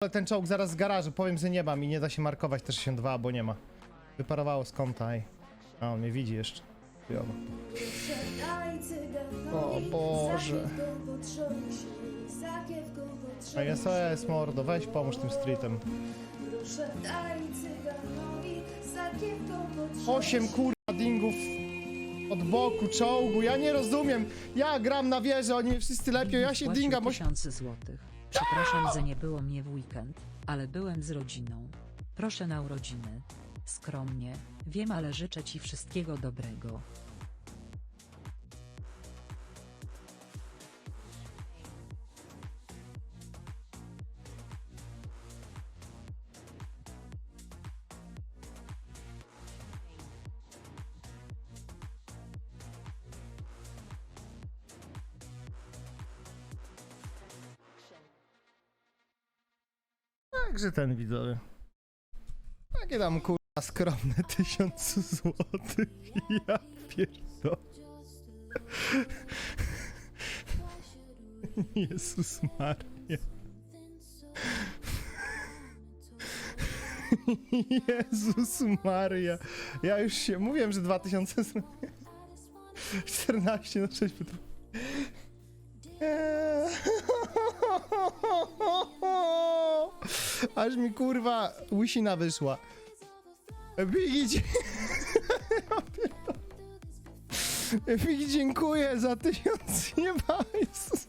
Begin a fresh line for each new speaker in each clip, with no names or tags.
Ale ten czołg zaraz z garażu, powiem, że nie mam i nie da się markować też się dwa, bo nie ma. Wyparowało z kąta, ej. A on mnie widzi jeszcze. Chujowo. O Boże. A jest OS, mordo, weź pomóż tym streetem. Osiem kurwa dingów od boku czołgu, ja nie rozumiem. Ja gram na wieżę, oni wszyscy lepiej, ja się dingam, bo...
tysiące złotych. Przepraszam, że nie było mnie w weekend, ale byłem z rodziną. Proszę na urodziny. Skromnie, wiem, ale życzę ci wszystkiego dobrego.
Także ten widzowie. Takie tam kurwa skromne tysiąc złotych. Ja pierdolę. Jezus Maria. Jezus Maria. Ja już się mówiłem, że 2000 zł- 14 na 6 metrów. Aż mi kurwa łysina wyszła. Bigi, Bigi dziękuję za tysiąc nie Jezus.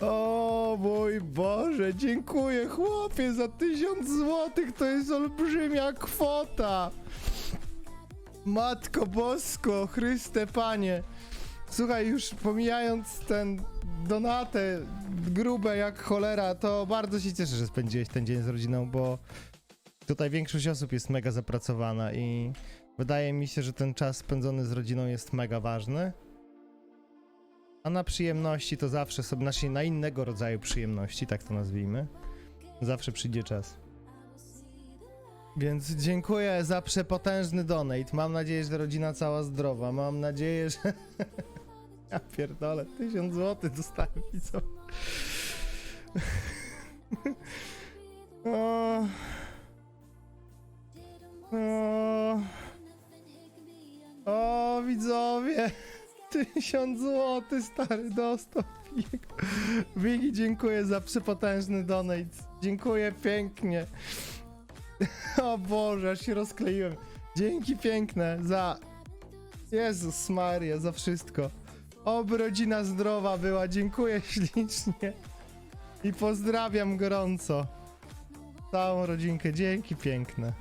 O mój Boże, dziękuję chłopie za tysiąc złotych, to jest olbrzymia kwota. Matko Bosko, Chryste Panie. Słuchaj, już pomijając ten donatę grube jak cholera, to bardzo się cieszę, że spędziłeś ten dzień z rodziną, bo tutaj większość osób jest mega zapracowana i wydaje mi się, że ten czas spędzony z rodziną jest mega ważny. A na przyjemności to zawsze sobie, znaczy na innego rodzaju przyjemności, tak to nazwijmy, zawsze przyjdzie czas. Więc dziękuję za przepotężny donate. Mam nadzieję, że rodzina cała zdrowa. Mam nadzieję, że... Ja pierdolę, tysiąc złotych dostałem i co? O... O... o, widzowie! Tysiąc złotych stary dostał. Wigi, dziękuję za przepotężny donate. Dziękuję pięknie. O Boże, aż się rozkleiłem. Dzięki piękne za... Jezus Maria, za wszystko. Oby rodzina zdrowa była, dziękuję ślicznie. I pozdrawiam gorąco. Całą rodzinkę, dzięki piękne.